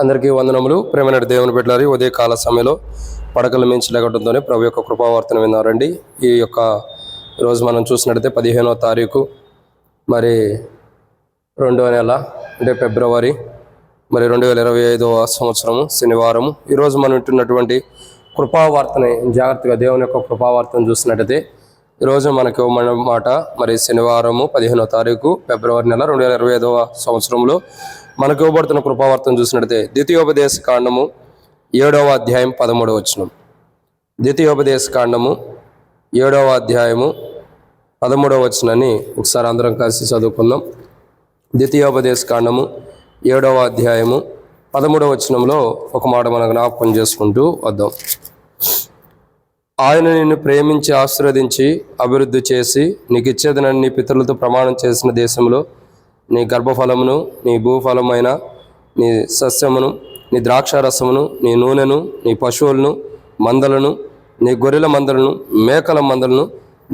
అందరికీ వందనములు. ప్రేమైన దేవుని పెట్టారు ఉదయ కాల సమయంలో పడకలు మించి లేకటంతోనే ప్రభు యొక్క కృపావర్తన విన్నారండి. ఈ యొక్క రోజు మనం చూసినట్టయితే పదిహేనవ తారీఖు మరి రెండవ నెల అంటే ఫిబ్రవరి మరి రెండు వేల ఇరవై ఐదవ సంవత్సరము శనివారము. ఈరోజు మనం వింటున్నటువంటి కృపావార్తని జాగ్రత్తగా దేవుని యొక్క కృపావార్తను చూసినట్టయితే ఈరోజు మనకి మన మాట మరి శనివారము పదిహేనో తారీఖు ఫిబ్రవరి నెల రెండు వేల ఇరవై ఐదవ సంవత్సరంలో మనకు ఇవ్వబడుతున్న కృపావార్తను చూసినట్లయితే ద్వితీయోపదేశ కాండము ఏడవ అధ్యాయం పదమూడవ వచనం. ద్వితీయోపదేశ కాండము ఏడవ అధ్యాయము పదమూడవ వచనాన్ని ఒకసారి అందరం కలిసి చదువుకుందాం. ద్వితీయోపదేశ కాండము ఏడవ అధ్యాయము పదమూడవ వచనంలో ఒక మాట మనం జ్ఞాపకం చేసుకుంటూ వద్దాం. ఆయన నిన్ను ప్రేమించి ఆశీర్వదించి అభివృద్ధి చేసి నీకు ఇచ్చేదనని నీ పితరులతో ప్రమాణం చేసిన దేశంలో నీ గర్భఫలమును నీ భూఫలమైన నీ సస్యమును నీ ద్రాక్షారసమును నీ నూనెను నీ పశువులను మందలను నీ గొర్రెల మందలను మేకల మందలను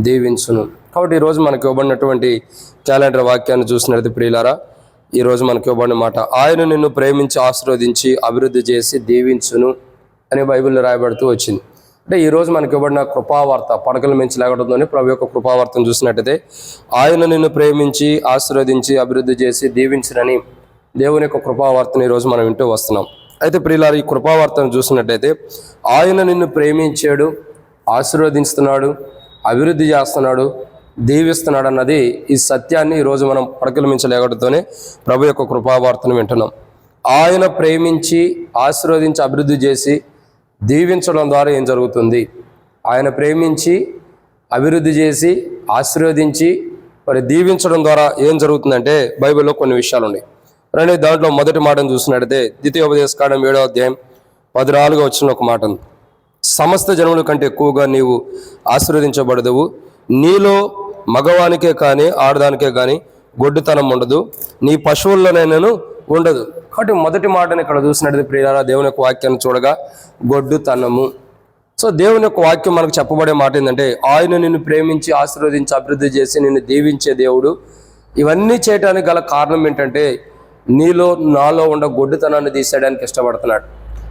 దీవించును. కాబట్టి ఈరోజు మనకు ఇవ్వబడినటువంటి క్యాలెండర్ వాక్యాన్ని చూసినట్టు ప్రియులారా ఈరోజు మనకు ఇవ్వబడిన మాట ఆయన నిన్ను ప్రేమించి ఆశీర్వదించి అభివృద్ధి చేసి దీవించును అని బైబిల్లో రాయబడుతూ వచ్చింది. అంటే ఈరోజు మనకి ఇవ్వబడిన కృపావార్త పడకల మించి లేకడంతోనే ప్రభు యొక్క కృపావార్తను చూసినట్టయితే ఆయన నిన్ను ప్రేమించి ఆశీర్వదించి అభివృద్ధి చేసి దీవించనని దేవుని యొక్క కృపావార్తను ఈరోజు మనం వింటూ వస్తున్నాం. అయితే ప్రియులారు ఈ కృపావార్తను చూసినట్టయితే ఆయన నిన్ను ప్రేమించాడు ఆశీర్వదిస్తున్నాడు అభివృద్ధి చేస్తున్నాడు దీవిస్తున్నాడు అన్నది ఈ సత్యాన్ని ఈరోజు మనం పడకల ప్రభు యొక్క కృపావార్తను వింటున్నాం. ఆయన ప్రేమించి ఆశీర్వదించి అభివృద్ధి చేసి దీవించడం ద్వారా ఏం జరుగుతుంది? ఆయన ప్రేమించి అభివృద్ధి చేసి ఆశీర్వదించి మరి దీవించడం ద్వారా ఏం జరుగుతుందంటే బైబిల్లో కొన్ని విషయాలు ఉన్నాయి రండి దాంట్లో మొదటి మాటను చూసినట్టయితే ద్వితీయోపదేశ కాండం ఏడో అధ్యాయం పద్నాలుగు వచ్చిన ఒక మాట సమస్త జనముల కంటే ఎక్కువగా నీవు ఆశీర్వదించబడదువు. నీలో మగవానికే కానీ ఆడదానికే కానీ గొడ్డుతనం ఉండదు. నీ పశువుల్లోనైనాను ఉండదు. కాబట్టి మొదటి మాటను ఇక్కడ చూసినట్టు ప్రియారా దేవుని యొక్క వాక్యాన్ని చూడగా గొడ్డుతనము. సో దేవుని యొక్క వాక్యం మనకు చెప్పబడే మాట ఏంటంటే ఆయన నిన్ను ప్రేమించి ఆశీర్వదించి అభివృద్ధి చేసి నిన్ను దీవించే దేవుడు. ఇవన్నీ చేయడానికి గల కారణం ఏంటంటే నీలో నాలో ఉన్న గొడ్డుతనాన్ని తీసేయడానికి ఇష్టపడుతున్నాడు.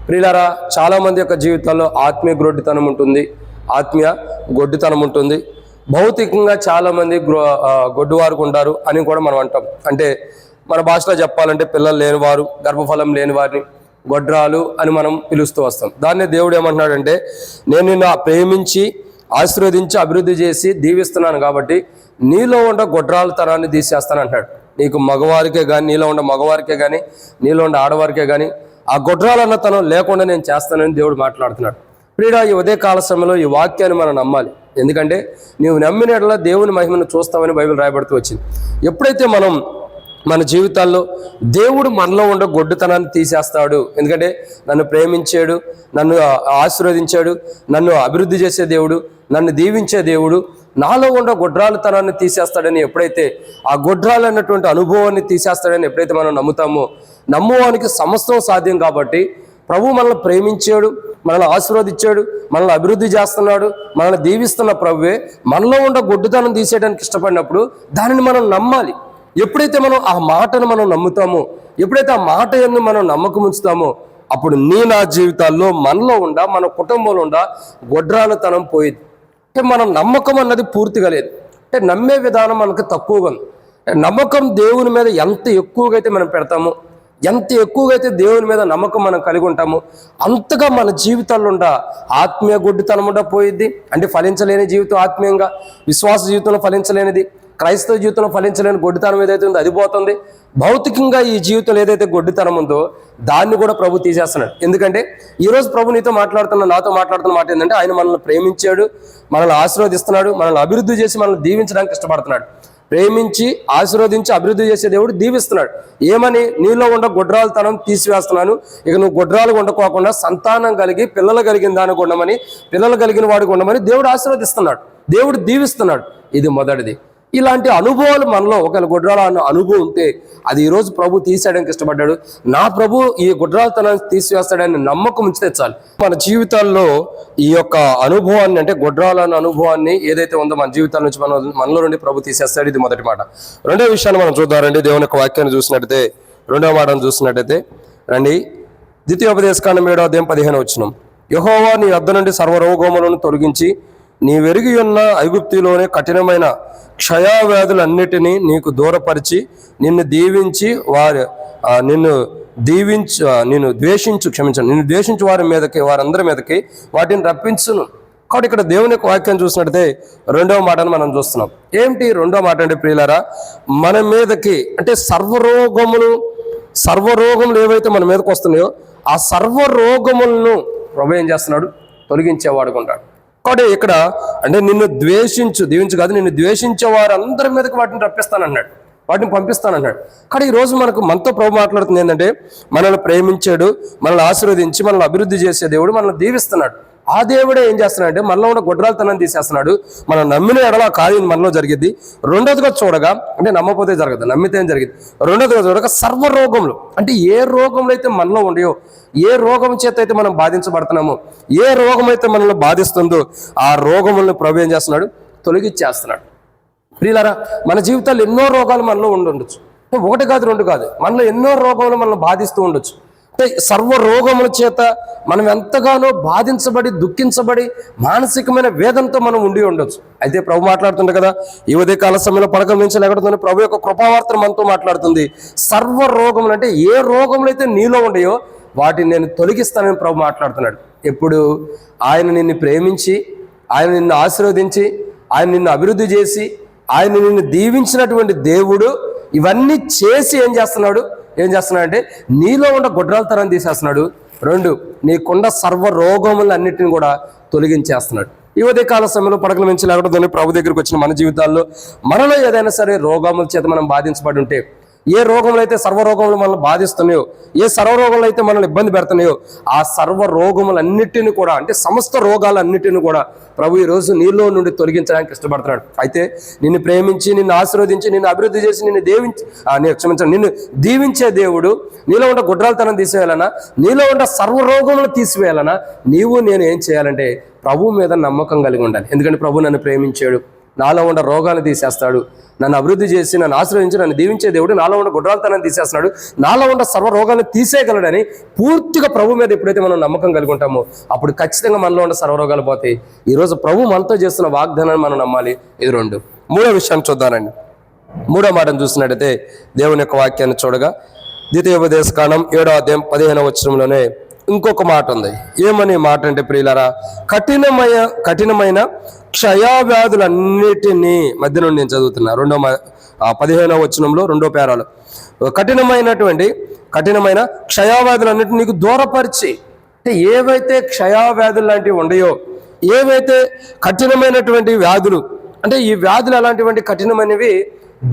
ప్రియులారా చాలామంది యొక్క జీవితాల్లో ఆత్మీయ గొడ్డుతనం ఉంటుంది ఆత్మీయ గొడ్డుతనం ఉంటుంది. భౌతికంగా చాలామంది గ్రో- ఆ, గొడ్డువారు ఉంటారు అని కూడా మనం అంటాం. అంటే మన భాషలో చెప్పాలంటే పిల్లలు లేనివారు గర్భఫలం లేని వారిని గొడ్రాలు అని మనం పిలుస్తూ వస్తాం. దాన్ని దేవుడు ఏమంటున్నాడంటే నేను నిన్ను ప్రేమించి ఆశీర్వదించి అభివృద్ధి చేసి దీవిస్తున్నాను కాబట్టి నీలో ఉన్న గొడ్రాలతనాన్ని తీసేస్తాను అంటాడు నీకు మగవారికే కానీ నీలో ఉన్న మగవారికే కానీ నీలో ఉన్న ఆడవారికే కానీ ఆ గొడ్రాలన్నతనం లేకుండా నేను చేస్తానని దేవుడు మాట్లాడుతున్నాడు. ప్రియుడా ఈ ఉదయ కాల సమయంలో ఈ వాక్యాన్ని మనం నమ్మాలి. ఎందుకంటే నీవు నమ్మినట్ల దేవుని మహిమను చూస్తామని బైబిల్ రాయబడుతూ వచ్చింది. ఎప్పుడైతే మనం మన జీవితాల్లో దేవుడు మనలో ఉండే గొడ్డుతనాన్ని తీసేస్తాడు. ఎందుకంటే నన్ను ప్రేమించాడు నన్ను ఆశీర్వదించాడు నన్ను అభివృద్ధి చేసే దేవుడు నన్ను దీవించే దేవుడు నాలో ఉన్న గొడ్రాలతనాన్ని తీసేస్తాడని ఎప్పుడైతే ఆ గొడ్రాలు అన్నటువంటి అనుభవాన్ని తీసేస్తాడని ఎప్పుడైతే మనం నమ్ముతామో నమ్మువానికి సమస్తం సాధ్యం కాబట్టి ప్రభు మనల్ని ప్రేమించాడు మనల్ని ఆశీర్వదించాడు మనల్ని అభివృద్ధి చేస్తున్నాడు మనల్ని దీవిస్తున్న ప్రభువే మనలో ఉన్న గొడ్డుతనం తీసేయడానికి ఇష్టపడినప్పుడు దానిని మనం నమ్మాలి. ఎప్పుడైతే మనం ఆ మాటను మనం నమ్ముతామో ఎప్పుడైతే ఆ మాట ఎందు మనం నమ్మకం ఉంచుతామో అప్పుడు నీ నా జీవితాల్లో మనలో ఉండ మన కుటుంబంలో ఉండా గొడ్రాలతనం పోయేది. అంటే మనం నమ్మకం అన్నది పూర్తిగా లేదు. అంటే నమ్మే విధానం మనకు తక్కువగా ఉంది. నమ్మకం దేవుని మీద ఎంత ఎక్కువగా అయితే మనం పెడతామో ఎంత ఎక్కువగా అయితే దేవుని మీద నమ్మకం మనం కలిగి ఉంటామో అంతగా మన జీవితాల్లో ఉండ ఆత్మీయ గుడ్డితనం ఉండ పోయిద్ది. అంటే ఫలించలేని జీవితం ఆత్మీయంగా విశ్వాస జీవితంలో ఫలించలేనిది. క్రైస్తవ జీవితంలో ఫలించలేని గొడ్డితనం ఏదైతే ఉందో అది పోతుంది. భౌతికంగా ఈ జీవితంలో ఏదైతే గొడ్డితనం ఉందో దాన్ని కూడా ప్రభు తీసేస్తున్నాడు. ఎందుకంటే ఈరోజు ప్రభు నీతో మాట్లాడుతున్న నాతో మాట్లాడుతున్న మాట ఏంటంటే ఆయన మనల్ని ప్రేమించాడు మనల్ని ఆశీర్వదిస్తున్నాడు మనల్ని అభివృద్ధి చేసి మనల్ని దీవించడానికి ఇష్టపడుతున్నాడు. ప్రేమించి ఆశీర్వదించి అభివృద్ధి చేసే దేవుడు దీవిస్తున్నాడు. ఏమని? నీలో ఉండ గుడ్రాలతనం తీసివేస్తున్నాను. ఇక నువ్వు గుడ్రాలు ఉండకోకుండా సంతానం కలిగి పిల్లలు కలిగిన దానికి ఉండమని పిల్లలు కలిగిన వాడికి ఉండమని దేవుడు ఆశీర్వదిస్తున్నాడు. దేవుడు దీవిస్తున్నాడు. ఇది మొదటిది. ఇలాంటి అనుభవాలు మనలో ఒకవేళ గుడ్రాల అన్న అనుభవం ఉంటే అది ఈరోజు ప్రభు తీసేయడానికి ఇష్టపడ్డాడు. నా ప్రభు ఈ గుడ్రాలతనాన్ని తీసివేస్తాడని నమ్మకం ఉంచితే చాలు. మన జీవితాల్లో ఈ యొక్క అనుభవాన్ని అంటే గుడ్రాల అన్న అనుభవాన్ని ఏదైతే ఉందో మన జీవితాల నుంచి మన మనలో నుండి ప్రభు తీసేస్తాడు. ఇది మొదటి మాట. రెండో విషయాన్ని మనం చూద్దామండి. దేవుని యొక్క వాక్యాన్ని చూసినట్టయితే రెండవ మాటను చూసినట్టయితే రండి. ద్వితీయోపదేశకాండం ఏడో అధ్యాయం పదిహేను వచ్చినాం. యహోవా నీ వద్ద నుండి సర్వరోగములను తొలగించి నీ వెరిగి ఉన్న ఐగుప్తిలోనే కఠినమైన క్షయావ్యాధులన్నిటినీ నీకు దూరపరిచి నిన్ను దీవించి వారి నిన్ను దీవించు నిన్ను ద్వేషించు క్షమించను. నిన్ను ద్వేషించు వారి మీదకి వారందరి మీదకి వాటిని రప్పించును. కాబట్టి ఇక్కడ దేవుని యొక్క వాక్యం చూసినట్టయితే రెండవ మాటను మనం చూస్తున్నాం. ఏంటి రెండవ మాట అంటే ప్రియులారా? మన మీదకి అంటే సర్వరోగములు సర్వరోగములు ఏవైతే మన మీదకి వస్తున్నాయో ఆ సర్వరోగములను ప్రభు ఏం చేస్తున్నాడు? తొలగించేవాడుకుంటాడు ఒక్కడే ఇక్కడ అంటే నిన్ను ద్వేషించు దీవించు కాదు నిన్ను ద్వేషించే వారందరి మీదకి వాటిని రప్పిస్తానన్నాడు. వాటిని పంపిస్తానన్నాడు. కానీ ఈ రోజు మనకు మనతో ప్రభు మాట్లాడుతుంది ఏంటంటే మనల్ని ప్రేమించాడు మనల్ని ఆశీర్వదించి మనల్ని అభివృద్ధి చేసే దేవుడు మనల్ని దీవిస్తున్నాడు. ఆ దేవుడే ఏం చేస్తున్నాడంటే మనలో ఉన్న గొడ్రాలతనం తీసేస్తున్నాడు. మనం నమ్మిన ఎడల కార్యం మనలో జరిగింది రెండోదిగా చూడగా అంటే నమ్మకపోతే జరగదు నమ్మితే ఏం జరిగింది రెండోదిగా చూడగా సర్వ రోగంలో అంటే ఏ రోగంలో అయితే మనలో ఉండయో ఏ రోగం చేత అయితే మనం బాధించబడుతున్నామో ఏ రోగం అయితే మనల్ని బాధిస్తుందో ఆ రోగములను ప్రభు ఏం చేస్తున్నాడు? తొలగిచ్చేస్తున్నాడు. ప్రియులారా మన జీవితాల్లో ఎన్నో రోగాలు మనలో ఉండుండొచ్చు ఒకటి కాదు రెండు కాదు. మనలో ఎన్నో రోగములు మనల్ని బాధిస్తూ ఉండొచ్చు. సర్వ రోగముల చేత మనం ఎంతగానో బాధించబడి దుఃఖించబడి మానసికమైన వేదంతో మనం ఉండి ఉండొచ్చు. అయితే ప్రభు మాట్లాడుతుంది కదా ఈ ఉదయ కాల సమయంలో పడక నుంచి లేకపోతే ప్రభు యొక్క కృపావార్తను మనతో మాట్లాడుతుంది. సర్వ రోగములు అంటే ఏ రోగములు అయితే నీలో ఉండయో వాటిని నేను తొలగిస్తానని ప్రభు మాట్లాడుతున్నాడు. ఎప్పుడు ఆయన నిన్ను ప్రేమించి ఆయన నిన్ను ఆశీర్వదించి ఆయన నిన్ను అభివృద్ధి చేసి ఆయన నిన్ను దీవించినటువంటి దేవుడు ఇవన్నీ చేసి ఏం చేస్తున్నాడు? ఏం చేస్తున్నాడంటే నీలో ఉన్న గొడ్రాలతనం తీసేస్తున్నాడు. రెండు నీకున్న సర్వ రోగములన్నిటిని కూడా తొలగించేస్తున్నాడు. ఈ ఉదయ కాల సమయంలో పడకల మించి లేకపోతే ప్రభు దగ్గరికి వచ్చిన మన జీవితాల్లో మనలో ఏదైనా సరే రోగముల చేత మనం బాధించబడి ఉంటే ఏ రోగములు అయితే సర్వరోగములు మనల్ని బాధిస్తున్నాయో ఏ సర్వరోగములు అయితే మనల్ని ఇబ్బంది పెడుతున్నాయో ఆ సర్వ రోగములన్నిటిని కూడా అంటే సమస్త రోగాలన్నిటిని కూడా ప్రభు ఈ రోజు నీలో నుండి తొలగించడానికి ఇష్టపడుతున్నాడు. అయితే నిన్ను ప్రేమించి నిన్ను ఆశీర్వదించి నిన్ను అభివృద్ధి చేసి నిన్ను దేవించి నేను క్షమించాను క్షమించండి నిన్ను దీవించే దేవుడు నీలో ఉన్న గుడ్రాలతనం తీసివేయాలన్నా నీలో ఉన్న సర్వ రోగములు తీసివేయాలన్నా నీవు నేను ఏం చేయాలంటే ప్రభు మీద నమ్మకం కలిగి ఉండాలి. ఎందుకంటే ప్రభు నన్ను ప్రేమించాడు. నాలో ఉన్న రోగాన్ని తీసేస్తాడు. నన్ను అభివృద్ధి చేసి నన్ను ఆశ్రయించి నన్ను దీవించే దేవుడు నాలో ఉన్న గుడ్రాలతనాన్ని తీసేస్తున్నాడు. నాలో ఉన్న సర్వ రోగాన్ని తీసేయగలడని పూర్తిగా ప్రభు మీద ఎప్పుడైతే మనం నమ్మకం కలిగి ఉంటామో అప్పుడు ఖచ్చితంగా మనలో ఉన్న సర్వ రోగాలు పోతాయి. ఈరోజు ప్రభు మనతో చేస్తున్న వాగ్దానాన్ని మనం నమ్మాలి. ఇది రెండు. మూడో విషయాన్ని చూద్దానండి మూడో మాటను చూసినట్టయితే దేవుని యొక్క వాక్యాన్ని చూడగా ద్వితీయోపదేశ కాలం ఏడో అధ్యాయం పదిహేనవ వచ్చరంలోనే ఇంకొక మాట ఉంది. ఏమని మాట అంటే ప్రియులరా కఠినమైన కఠినమైన క్షయవ్యాధులన్నిటినీ మధ్య నుండి నేను చదువుతున్నా. రెండో మా పదిహేనవ వచనంలో రెండో పేరాలు. కఠినమైనటువంటి కఠినమైన క్షయవ్యాధులన్నిటి నీకు దూరపరిచి అంటే ఏవైతే క్షయవ్యాధులు లాంటివి ఉండయో ఏవైతే కఠినమైనటువంటి వ్యాధులు అంటే ఈ వ్యాధులు అలాంటివంటి కఠినమైనవి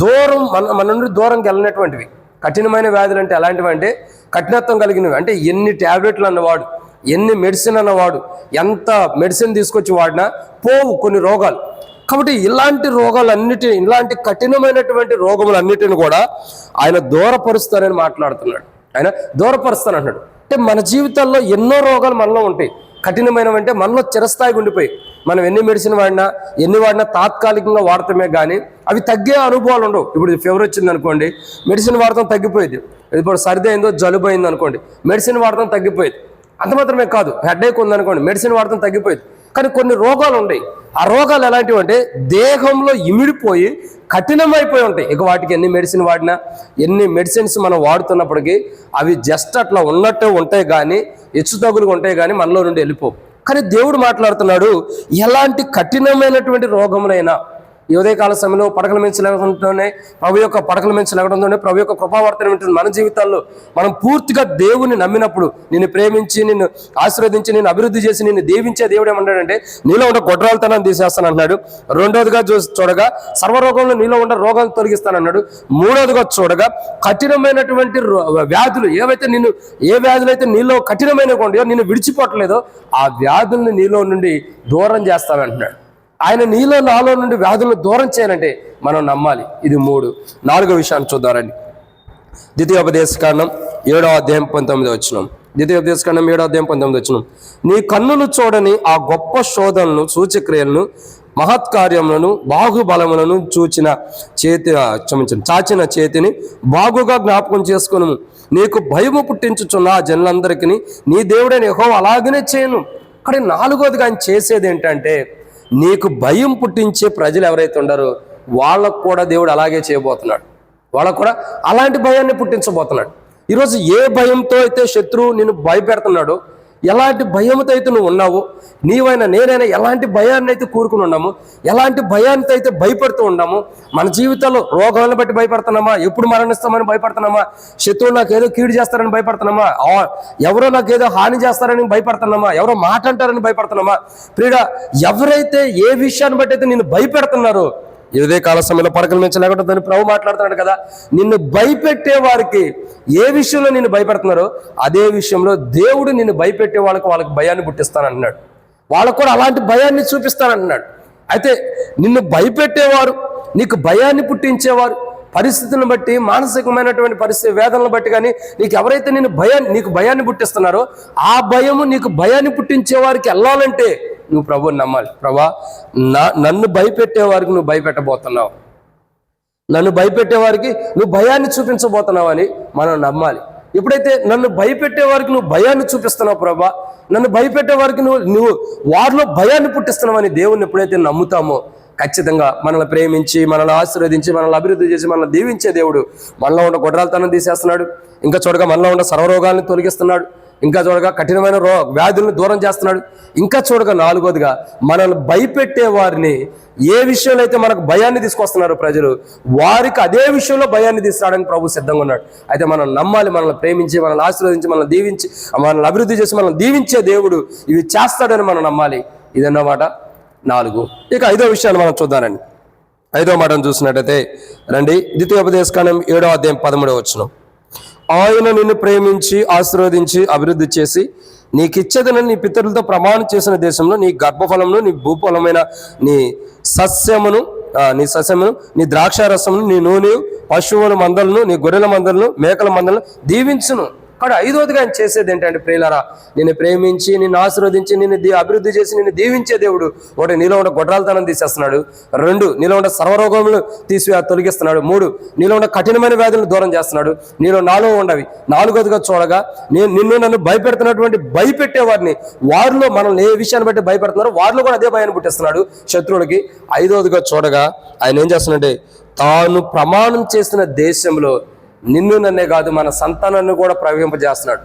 దూరం మన మన నుండి దూరంకి వెళ్ళినటువంటివి. కఠినమైన వ్యాధులు అంటే ఎలాంటివి అంటే కఠినత్వం కలిగినవి. అంటే ఎన్ని ట్యాబ్లెట్లు అన్నవాడు ఎన్ని మెడిసిన్ అన్నవాడు ఎంత మెడిసిన్ తీసుకొచ్చి వాడినా పోవు కొన్ని రోగాలు. కాబట్టి ఇలాంటి రోగాలన్నిటి ఇలాంటి కఠినమైనటువంటి రోగములన్నిటిని కూడా ఆయన దూరపరుస్తానని మాట్లాడుతున్నాడు. ఆయన దూరపరుస్తాను దూరపరుస్తానంటున్నాడు. అంటే మన జీవితాల్లో ఎన్నో రోగాలు మనలో ఉంటాయి. కఠినమైనవి అంటే మనలో చిరస్థాయిగా ఉండిపోయి. మనం ఎన్ని మెడిసిన్ వాడినా ఎన్ని వాడినా తాత్కాలికంగా వాడటమే కానీ అవి తగ్గే అనుభవాలు ఉండవు. ఇప్పుడు ఫీవర్ వచ్చింది అనుకోండి మెడిసిన్ వాడటం తగ్గిపోయింది. ఇప్పుడు సర్ది అయిందో జలుబు అయింది అనుకోండి మెడిసిన్ వాడటం తగ్గిపోయింది. అంత మాత్రమే కాదు హెడ్ఏక్ ఉందనుకోండి మెడిసిన్ వాడటం తగ్గిపోయింది. కానీ కొన్ని రోగాలు ఉంటాయి ఆ రోగాలు ఎలాంటివి అంటే దేహంలో ఇమిడిపోయి కఠినమైపోయి ఉంటాయి. ఇక వాటికి ఎన్ని మెడిసిన్ వాడినా ఎన్ని మెడిసిన్స్ మనం వాడుతున్నప్పటికీ అవి జస్ట్ అట్లా ఉన్నట్టే ఉంటాయి కానీ హెచ్చు తగులుగా ఉంటాయి కానీ మనలో నుండి వెళ్ళిపోవు. కానీ దేవుడు మాట్లాడుతున్నాడు ఎలాంటి కఠినమైనటువంటి రోగములైనా ఈ ఉదయకాల సమయంలో పడకల మించి లేకుండానే ప్రభు యొక్క పడకల మించి లేకడంతోనే ప్రభు యొక్క కృపావర్తన ఉంటుంది మన జీవితాల్లో మనం పూర్తిగా దేవుని నమ్మినప్పుడు నిన్ను ప్రేమించి నిన్ను ఆశీర్వదించి నిన్ను అభివృద్ధి చేసి నిన్ను దీవించే దేవుడు ఏమన్నాడంటే నీలో ఉన్న గొడ్రాలతనాన్ని తీసేస్తాను అన్నాడు రెండోదిగా చూ చూడగా సర్వరోగంలో నీలో ఉన్న రోగాలను తొలగిస్తానన్నాడు. మూడోదిగా చూడగా కఠినమైనటువంటి రో- వ్యాధులు ఏవైతే నిన్ను ఏ వ్యాధులు అయితే నీలో కఠినమైనవి ఉండయో నిన్ను విడిచిపోవట్లేదో ఆ వ్యాధుల్ని నీలో నుండి దూరం చేస్తానంటున్నాడు. ఆయన నీలో నాలో నుండి వ్యాధులను దూరం చేయాలంటే మనం నమ్మాలి. ఇది మూడు. నాలుగో విషయాన్ని చూద్దారండి ద్వితీయోపదేశకాండం ఏడో అధ్యాయం పంతొమ్మిది వచ్చినాం ద్వితీయోపదేశకాండం ఏడో అధ్యాయం పంతొమ్మిది వచ్చినాం నీ కన్నులు చూడని ఆ గొప్ప శోధనలు సూచక్రియలను మహత్కార్యములను బాహుబలములను చూచిన చేతి ఆ, క్షమించండి చాచిన చేతిని బాగుగా జ్ఞాపకం చేసుకును. నీకు భయము పుట్టించుచున్న ఆ జనులందరికీ నీ దేవుడైన యహో అలాగనే చేయను. కానీ నాలుగోదిగా ఆయన చేసేది ఏంటంటే నీకు భయం పుట్టించే ప్రజలు ఎవరైతే ఉండారో వాళ్ళకు కూడా దేవుడు అలాగే చేయబోతున్నాడు. వాళ్ళకు కూడా అలాంటి భయాన్ని పుట్టించబోతున్నాడు. ఈరోజు ఏ భయంతో అయితే శత్రువు నిన్ను భయపెడుతున్నాడో ఎలాంటి భయంతో అయితే నువ్వు ఉన్నావు నీవైనా నేనైనా ఎలాంటి భయాన్ని అయితే కూరుకుని ఉన్నాము ఎలాంటి భయాన్ని అయితే భయపడుతూ ఉన్నాము మన జీవితంలో రోగాలను బట్టి భయపడుతున్నామా? ఎప్పుడు మరణిస్తామని భయపడుతున్నామా? శత్రువు నాకు ఏదో కీడు చేస్తారని భయపడుతున్నామా? ఎవరో నాకు ఏదో హాని చేస్తారని భయపడుతున్నామా? ఎవరో మాట అంటారని భయపడుతున్నామా? ప్రియుడ ఎవరైతే ఏ విషయాన్ని బట్టి అయితే నేను భయపెడుతున్నారో ఇదే కాల సమయంలో పడకల నుంచి లేకుండా దాన్ని ప్రభు మాట్లాడుతున్నాడు కదా. నిన్ను భయపెట్టే వారికి ఏ విషయంలో నిన్ను భయపెడుతున్నారో అదే విషయంలో దేవుడు నిన్ను భయపెట్టే వాళ్ళకి వాళ్ళకి భయాన్ని పుట్టిస్తానంటున్నాడు వాళ్ళకు కూడా అలాంటి భయాన్ని చూపిస్తానంటున్నాడు అయితే నిన్ను భయపెట్టేవారు నీకు భయాన్ని పుట్టించేవారు పరిస్థితులను బట్టి మానసికమైనటువంటి పరిస్థితి వేదనలను బట్టి కానీ నీకు ఎవరైతే నేను భయాన్ని నీకు భయాన్ని పుట్టిస్తున్నారో ఆ భయము నీకు భయాన్ని పుట్టించే వారికి వెళ్ళాలంటే నువ్వు ప్రభుని నమ్మాలి. ప్రభా నా నన్ను భయపెట్టే వారికి నువ్వు భయపెట్టబోతున్నావు. నన్ను భయపెట్టే వారికి నువ్వు భయాన్ని చూపించబోతున్నావు అని మనం నమ్మాలి. ఎప్పుడైతే నన్ను భయపెట్టే వారికి నువ్వు భయాన్ని చూపిస్తున్నావు ప్రభా నన్ను భయపెట్టే వారికి నువ్వు నువ్వు వారిలో భయాన్ని పుట్టిస్తున్నావు అని దేవుని ఎప్పుడైతే నమ్ముతామో ఖచ్చితంగా మనల్ని ప్రేమించి మనల్ని ఆశీర్వదించి మనల్ని అభివృద్ధి చేసి మనల్ని దీవించే దేవుడు. మనలో ఉన్న గొడ్రాలతనం తీసేస్తున్నాడు. ఇంకా చూడగా మనలో ఉన్న సర్వరోగాలను తొలగిస్తున్నాడు. ఇంకా చూడగా కఠినమైన రో వ్యాధులను దూరం చేస్తున్నాడు. ఇంకా చూడగా నాలుగోదిగా మనల్ని భయపెట్టే వారిని ఏ విషయంలో అయితే మనకు భయాన్ని తీసుకొస్తున్నారు ప్రజలు వారికి అదే విషయంలో భయాన్ని తీసుకురావడానికి ప్రభు సిద్ధంగా ఉన్నాడు. అయితే మనం నమ్మాలి మనల్ని ప్రేమించి మనల్ని ఆశీర్వదించి మనల్ని దీవించి మనల్ని అభివృద్ధి చేసి మనల్ని దీవించే దేవుడు ఇవి చేస్తాడని మనం నమ్మాలి. ఇదన్నమాట. నాలుగు. ఇక ఐదో విషయాన్ని మనం చూద్దానండి ఐదో మాటను చూసినట్టయితే రండి. ద్వితీయోపదేశకాండం ఏడో అధ్యాయం పదమూడవ వచ్చిన ఆయన నిన్ను ప్రేమించి ఆశీర్వదించి అభివృద్ధి చేసి నీకు ఇచ్చేదని నీ పితరులతో ప్రమాణం చేసిన దేశంలో నీ గర్భఫలమును నీ భూఫలమైన నీ సస్యమును నీ సస్యమును నీ ద్రాక్షారసమును నీ నూనె పశువుల మందలను నీ గొర్రెల మందలను మేకల మందలను దీవించును. కానీ ఐదవదిగా ఆయన చేసేది ఏంటంటే ప్రియులరా నిన్ను ప్రేమించి నిన్ను ఆశీర్వదించి నిన్ను దీ- అభివృద్ధి చేసి నిన్ను దీవించే దేవుడు ఒకటి నీలో ఉన్న గొడ్రాలతనం తీసేస్తున్నాడు. రెండు నీలో ఉన్న సర్వరోగములు తీసి తొలగిస్తున్నాడు. మూడు నీలో ఉన్న కఠినమైన వ్యాధులను దూరం చేస్తున్నాడు. నీలో నాలో ఉండవి. నాలుగోదిగా చూడగా నేను నిన్ను నన్ను భయపెడుతున్నటువంటి భయపెట్టే వారిని వారిలో మనల్ని ఏ విషయాన్ని బట్టి భయపెడుతున్నారో వారిలో కూడా అదే భయాన్ని పుట్టిస్తున్నాడు శత్రువులకి. ఐదవదిగా చూడగా ఆయన ఏం చేస్తున్నాడంటే తాను ప్రమాణం చేసిన దేశంలో నిన్ను నన్నే కాదు మన సంతానాన్ని కూడా ప్రవహింపజేస్తున్నాడు.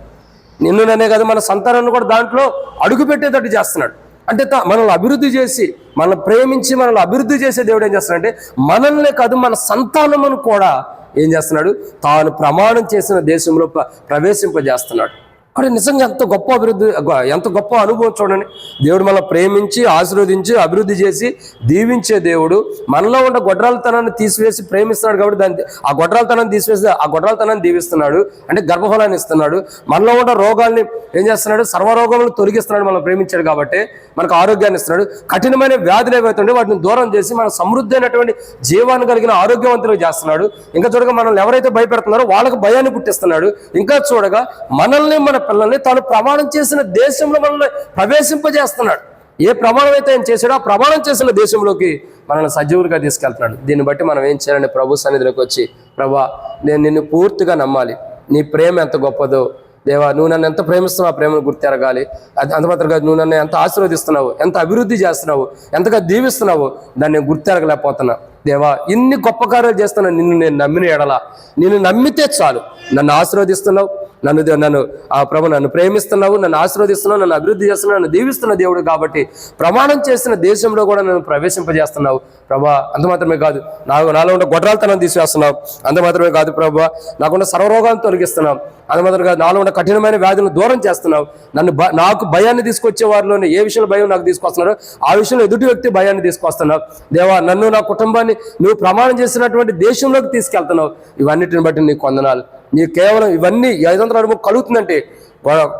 నిన్ను నన్నే కాదు మన సంతానాన్ని కూడా దాంట్లో అడుగుపెట్టేటట్టు చేస్తున్నాడు. అంటే తా- మనల్ని అభివృద్ధి చేసి మనల్ని ప్రేమించి మనల్ని అభివృద్ధి చేసే దేవుడు ఏం చేస్తున్నాడంటే మనల్నే కాదు మన సంతానమును కూడా ఏం చేస్తున్నాడు? తాను ప్రమాణం చేసిన దేశంలో ప్ర- ప్రవేశింపజేస్తున్నాడు. అక్కడ నిజంగా ఎంత గొప్ప అభివృద్ధి ఎంత గొప్ప అనుభవం చూడండి. దేవుడు మనల్ని ప్రేమించి ఆశీర్వదించి అభివృద్ధి చేసి దీవించే దేవుడు. మనలో ఉన్న గొడ్రాలతనాన్ని తీసివేసి ప్రేమిస్తున్నాడు కాబట్టి దాన్ని ఆ గొడ్రాలతనాన్ని తీసివేసి ఆ గొడ్రాలతనాన్ని దీవిస్తున్నాడు. అంటే గర్భఫలాన్ని ఇస్తున్నాడు. మనలో ఉన్న రోగాల్ని ఏం చేస్తున్నాడు? సర్వరోగములను తొలగిస్తున్నాడు మనం ప్రేమించాడు కాబట్టి మనకు ఆరోగ్యాన్ని ఇస్తున్నాడు. కఠినమైన వ్యాధులు ఏవైతే ఉంటే వాటిని దూరం చేసి మన సమృద్ధి అయినటువంటి జీవాన్ని కలిగిన ఆరోగ్యవంతులు చేస్తున్నాడు. ఇంకా చూడగా మనల్ని ఎవరైతే భయపెడుతున్నారో వాళ్ళకు భయాన్ని పుట్టిస్తున్నాడు. ఇంకా చూడగా మనల్ని మన పిల్లల్ని తాను ప్రమాణం చేసిన దేశంలో మనల్ని ప్రవేశింపజేస్తున్నాడు. ఏ ప్రమాణం అయితే ఆయన చేశాడో ఆ ప్రమాణం చేసిన దేశంలోకి మనల్ని సజీవులుగా తీసుకెళ్తున్నాడు. దీన్ని బట్టి మనం ఏం చేయాలని ప్రభు సన్నిధిలోకి వచ్చి ప్రభా నేను నిన్ను పూర్తిగా నమ్మాలి. నీ ప్రేమ ఎంత గొప్పదో. దేవా నువ్వు నన్ను ఎంత ప్రేమిస్తున్నావు ఆ ప్రేమను గుర్తెరగాలి. అది అంత నువ్వు నన్ను ఎంత ఆశీర్వదిస్తున్నావు ఎంత అభివృద్ధి చేస్తున్నావు ఎంతగా దీవిస్తున్నావు దాన్ని నేను గుర్తెరగలేకపోతున్నా. దేవా ఇన్ని గొప్ప కార్యాలు చేస్తున్నా నిన్ను నేను నమ్మిన ఎడల నిన్ను నమ్మితే చాలు. నన్ను ఆశీర్వదిస్తున్నావు నన్ను దే- నన్ను ఆ ప్రభు నన్ను ప్రేమిస్తున్నావు నన్ను ఆశీర్వదిస్తున్నావు నన్ను అభివృద్ధి చేస్తున్నావు నన్ను దీవిస్తున్న దేవుడు కాబట్టి ప్రమాణం చేసిన దేశంలో కూడా నన్ను ప్రవేశింపజేస్తున్నావు. ప్రభా అంత మాత్రమే కాదు నాకు నాలో ఉన్న గొడ్రాలతనం తీసివేస్తున్నావు. అంత మాత్రమే కాదు ప్రభా నాకున్న సర్వరోగాలను తొలగిస్తున్నావు. అంత మాత్రమే కాదు నాలో ఉన్న కఠినమైన వ్యాధులను దూరం చేస్తున్నావు. నన్ను నాకు భయాన్ని తీసుకొచ్చే వారిలోనే ఏ విషయంలో భయం నాకు తీసుకొస్తున్నారో ఆ విషయంలో ఎదుటి వ్యక్తి భయాన్ని తీసుకొస్తున్నావు. దేవా నన్ను నా కుటుంబాన్ని నువ్వు ప్రమాణం చేసినటువంటి దేశంలోకి తీసుకెళ్తున్నావు. ఇవన్నిటిని బట్టి నీకు వందనాలు నీకు కేవలం ఇవన్నీ ఐదంతల అనుభవం కలుగుతుందంటే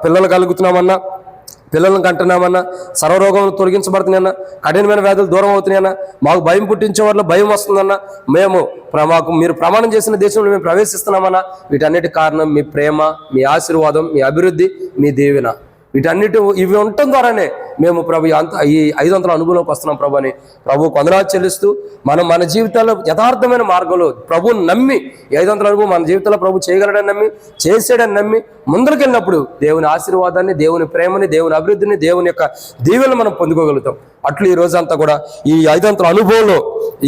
పిల్లలు కలుగుతున్నామన్నా పిల్లలను కంటున్నామన్నా సర్వరోగం తొలగించబడుతున్నాయన్నా కఠినమైన వ్యాధులు దూరం అవుతున్నాయన్నా మాకు భయం పుట్టించే వాళ్ళ భయం వస్తుందన్నా మేము ప్ర- మాకు మీరు ప్రమాణం చేసిన దేశంలో మేము ప్రవేశిస్తున్నామన్నా వీటన్నిటి కారణం మీ ప్రేమ మీ ఆశీర్వాదం మీ అభివృద్ధి మీ దీవెన. వీటన్నిటి ఇవి ఉండటం ద్వారానే మేము ప్రభు అంత ఈ ఐదు వందల అనుభవంలోకి వస్తున్నాం ప్రభు అని ప్రభు కొందనాలు చెల్లిస్తూ మనం మన జీవితాల్లో యథార్థమైన మార్గంలో ప్రభువుని నమ్మి ఐదు వందల అనుభవం మన జీవితంలో ప్రభు చేయగలడని నమ్మి చేసాడని నమ్మి ముందరికెళ్ళినప్పుడు దేవుని ఆశీర్వాదాన్ని దేవుని ప్రేమని దేవుని అభివృద్ధిని దేవుని యొక్క దీవెలను మనం పొందుకోగలుగుతాం. అట్లు ఈ రోజంతా కూడా ఈ ఐదంతల అనుభవంలో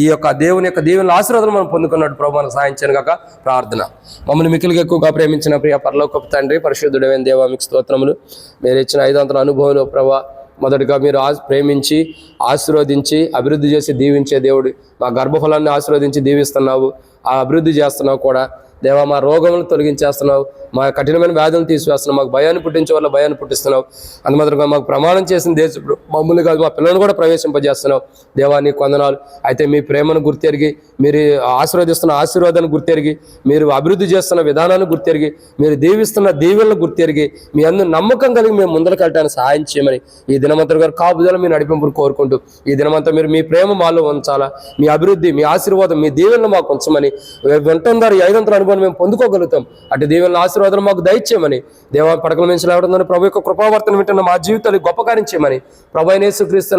ఈ యొక్క దేవుని యొక్క దేవుని ఆశీర్వాదం మనం పొందుకున్నట్టు ప్రభు మనకు సాధించాను కాక ప్రార్థన. మమ్మల్ని మిక్కిలిగా ఎక్కువగా ప్రేమించిన ప్రియ పరలోకపు తండ్రి పరిశుద్ధుడైన దేవా మీకు స్తోత్రములు. మీరు ఇచ్చిన ఐదంతల అనుభవంలో ప్రభా మొదటగా మీరు ఆ ప్రేమించి ఆశీర్వదించి అభివృద్ధి చేసి దీవించే దేవుడు. మా గర్భఫలాన్ని ఆశీర్వదించి దీవిస్తున్నావు. ఆ అభివృద్ధి చేస్తున్నావు కూడా. దేవా మా రోగములను తొలగించేస్తున్నావు మా కఠినమైన వ్యాధులను తీసివేస్తున్నావు మాకు భయాన్ని పుట్టించే వల్ల భయాన్ని పుట్టిస్తున్నావు. అందుమాత్రంగా మాకు ప్రమాణం చేసిన దేశప్పుడు మమ్మల్ని కాదు మా పిల్లలను కూడా ప్రవేశింపజేస్తున్నావు. దేవా నీ కొందనాలు అయితే మీ ప్రేమను గుర్తెరిగి మీరు ఆశీర్వదిస్తున్న ఆశీర్వాదాన్ని గుర్తెరిగి మీరు అభివృద్ధి చేస్తున్న విధానాన్ని గుర్తెరిగి మీరు దీవిస్తున్న దీవెలను గుర్తెరిగి మీ అందు నమ్మకం కలిగి మేము ముందరకు వెళ్ళడానికి సహాయం చేయమని ఈ దినమంతరం గారు కాపుదల మీ నడిపింపును కోరుకుంటూ ఈ దినమంతా మీరు మీ ప్రేమ మాలో ఉంచాలా మీ అభివృద్ధి మీ ఆశీర్వాదం మీ దీవెనలు మాకు ఉంచమని వింటుందారు ఐదంతరాన్ని అనుభవం మేము పొందుకోగలుగుతాం. అటు దీవెనల ఆశీర్వాదం మాకు దయచేయమని దేవా పడకల నుంచి లేవడం ప్రభు యొక్క కృపావర్తన వింటున్న మా జీవితాలు గొప్ప కార్యం ప్రభు అయిన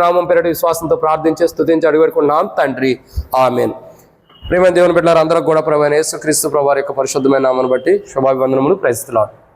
నామం పేరట విశ్వాసంతో ప్రార్థించే స్థుతించి అడుగుపెట్టుకున్నాం తండ్రి ఆమెన్. ప్రేమ దేవుని బిడ్డారు అందరూ కూడా ప్రభు అయిన యేసుక్రీస్తు ప్రభు యొక్క పరిశుద్ధమైన నామను బట్టి శుభాభివందనములు. ప్రయత్నిస్తున్నాడు